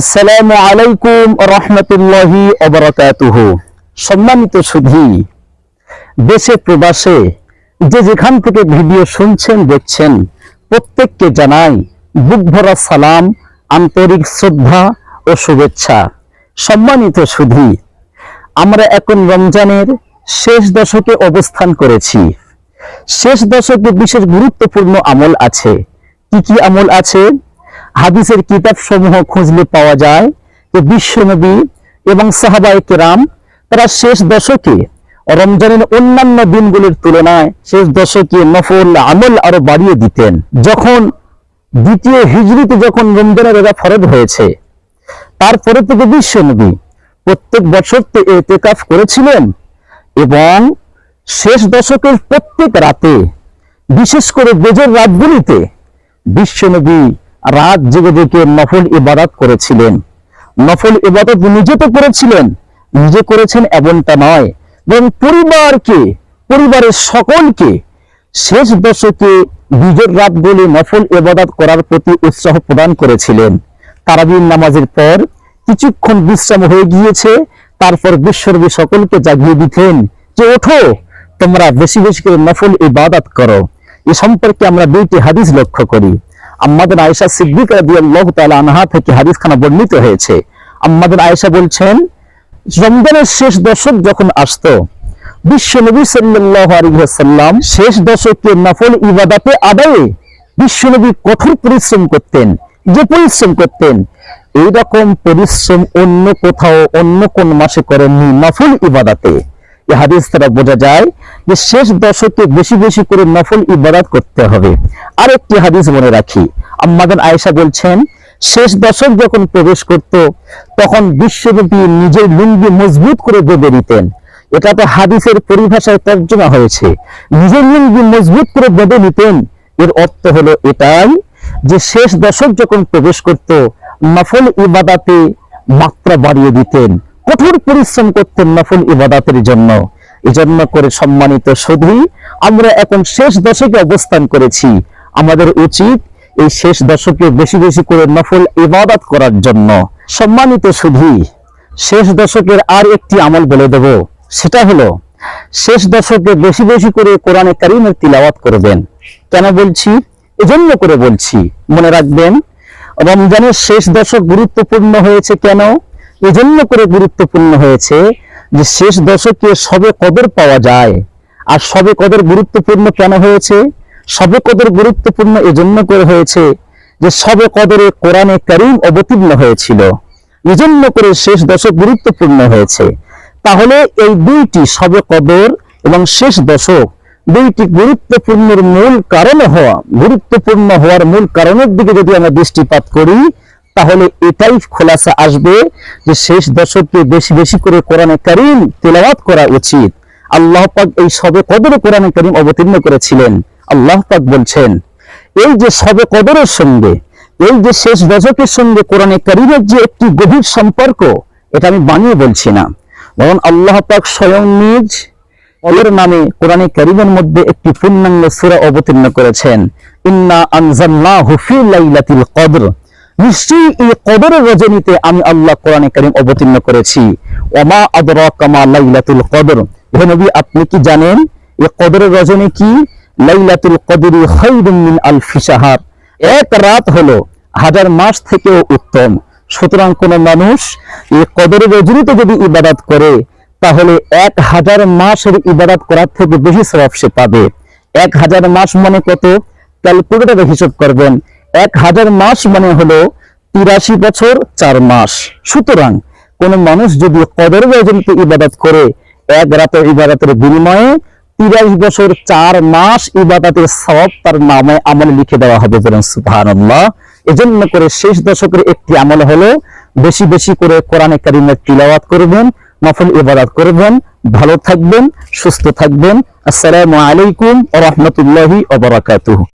আসসালামু আলাইকুম রহমতুল্লাহি অবরাকাতুহ সম্মানিত সুধী, দেশে প্রবাসে যে যেখান থেকে ভিডিও শুনছেন, দেখছেন, প্রত্যেককে জানাই বুক ভরা সালাম, আন্তরিক শ্রদ্ধা ও শুভেচ্ছা। সম্মানিত সুধী, আমরা এখন রমজানের শেষ দশকে অবস্থান করেছি। শেষ দশকে বিশেষ গুরুত্বপূর্ণ আমল আছে। কি কি আমল আছে? হাদিসের কিতাব সমূহ খুঁজলে পাওয়া যায় যে বিশ্বনবী এবং সাহাবায়ে কেরাম তারা শেষ দশকে রমজানের অন্যান্য দিনগুলির তুলনায় শেষ দশকে নফল আমল আরও বাড়িয়ে দিতেন। যখন দ্বিতীয় হিজরিতে যখন রমজানের এরা ফরজ হয়েছে, তারপরে থেকে বিশ্বনবী প্রত্যেক বছর তো এতেকাফ করেছিলেন এবং শেষ দশকের প্রত্যেক রাতে, বিশেষ করে বেজের রাতগুলিতে বিশ্বনবী রাত জেগে জেগে নফল ইবাদত করেছিলেন। নফল ইবাদত নিজে তো করেছিলেন, নিজে করেছেন এমনটা নয়। বরং পরিবারকে, পরিবারের সকলকে শেষ দশকে বিজয় রাতগুলি নফল ইবাদত করার প্রতি উৎসাহ প্রদান করেছিলেন। তারাবির নামাজের পর কিছুক্ষণ বিশ্রাম হয়ে গিয়েছে, তারপর বিশ্বরবী সকলকে জাগিয়ে দিতেন যে, ওঠো, তোমরা বেশি বেশি করে নফল ইবাদত করো। এ সম্পর্কে আমরা দুইটি হাদিস লক্ষ্য করি। আম্মাদের আয়েশা সিদ্দিক রাদিয়াল্লাহু তাআলা আনহা থেকে হাদিসখানা বর্ণিত হয়েছে। আম্মাদের আয়েশা বলছেন, রমজানের শেষ দশক যখন আসতো, বিশ্ব নবী সাল্লাল্লাহু শেষ দশকে নফল ইবাদতে আদায়ে বিশ্বনবী কঠোর পরিশ্রম করতেন। যে পরিশ্রম করতেন, এইরকম পরিশ্রম অন্য কোথাও, অন্য কোন মাসে করেননি নফল ইবাদাতে। এই হাদিস দ্বারা বোঝা যায় যে শেষ দশকে বেশি বেশি করে নফল ইবাদত করতে হবে। আর একটি হাদিস মনে রাখি। আম্মাদান আয়েশা বলছেন, শেষ দশক যখন প্রবেশ করত, তখন বিশ্বব্যাপী নিজের লুঙ্গি মজবুত করে বেঁধে নিতেন। এটা তো হাদিসের পরিভাষায় তর্জমা হয়েছে। নিজের লুঙ্গি মজবুত করে বেঁধে নিতেন। এর অর্থ হলো এটাই যে শেষ দশক যখন প্রবেশ করত, নফল ইবাদাতে মাত্রা বাড়িয়ে দিতেন। কঠোর পরিশ্রম করতেন নফল ইবাদাতের জন্য। এজন্য করে সম্মানিত সুধী, আমরা এখন শেষ দশকে অবস্থান করেছি। আমাদের উচিত এই শেষ দশকে বেশি বেশি করে নফল ইবাদত করার জন্য। সম্মানিত সুধী, শেষ দশকের আর একটি আমল বলে দেব। সেটা হলো, শেষ দশকে বেশি বেশি করে কোরআনে কারিমের তিলাওয়াত করবেন। কেন বলছি? এজন্য করে বলছি। মনে রাখবেন, রমজানের শেষ দশক গুরুত্বপূর্ণ হয়েছে কেন? এজন্য করে গুরুত্বপূর্ণ হয়েছে যে শেষ দশকে সবে কদর পাওয়া যায়। আর সবে কদর গুরুত্বপূর্ণ কেন হয়েছে? সবে কদর গুরুত্বপূর্ণ এজন্য করে হয়েছে যে সবে কদরে কোরআনে কারিম অবতীর্ণ হয়েছিল। এজন্য করে শেষ দশক গুরুত্বপূর্ণ হয়েছে। তাহলে এই দুইটি সবে কদর এবং শেষ দশক দুইটি গুরুত্বপূর্ণের মূল কারণ হওয়া, গুরুত্বপূর্ণ হওয়ার মূল কারণের দিকে যদি আমরা দৃষ্টিপাত করি তাহলে এটাই খোলাসা আসবে যে শেষ দশকে বেশি বেশি করে কোরআনে কারিম তেলাওয়াত করা উচিত। আল্লাহ পাক এই সবে কদরে কোরআনে কারিম অবতীর্ণ করেছিলেন। আল্লাহ পাক বলছেন, এই যে সবে কদরের সঙ্গে, এই যে শেষ দশকের সঙ্গে কোরআনে কারিমের যে একটি গভীর সম্পর্ক, এটা আমি বানিয়ে বলছি না। বরং আল্লাহ পাক স্বয়ং নিজ কদর নামে কোরআনে কারিমের মধ্যে একটি পূর্ণাঙ্গ সূরা অবতীর্ণ করেছেন। ইন্না আনজালনাহু ফি লাইলাতিল কদর। নিশ্চয়ই এই কদরের রজনীতে আমি আল্লাহ কোরআনে কারিম অবতীর্ণ করেছি। ওমা আদরাকা মা লাইলাতুল কদর। হে নবী, আপনি কি জানেন এই কদরের রজনী কি? লাইলাতুল কদরি খায়রুম মিন আলফি শাহর। এক রাত হলো, হাজার মাস থেকেও উত্তম। সুতরাং কোন মানুষ এই কদরের রজনীতে যদি ইবাদত করে, তাহলে এক হাজার মাসের ইবাদত করার থেকে বেশি সওয়াব সে পাবে। এক হাজার মাস মানে কত? ক্যালকুলেটরে হিসাব করবেন। এক হাজার মাস মানে হলো তিরাশি বছর চার মাস। সুতরাং কোন মানুষ যদি কদর রজনীতে ইবাদত করে, এক রাতের ইবাদতের বিনিময়ে তিরাশি বছর চার মাস ইবাদতের সওয়াব তার নামে আমল লিখে দেওয়া হবে বলেন, সুবহানাল্লাহ। এজন্য করে শেষ দশকের একটি আমল হলো বেশি বেশি করে কোরআনে কারিমের তিলাওয়াত করবেন, নফল ইবাদত করবেন, ভালো থাকবেন, সুস্থ থাকবেন। আসসালামু আলাইকুম রাহমাতুল্লাহি ওয়া বারাকাতুহু।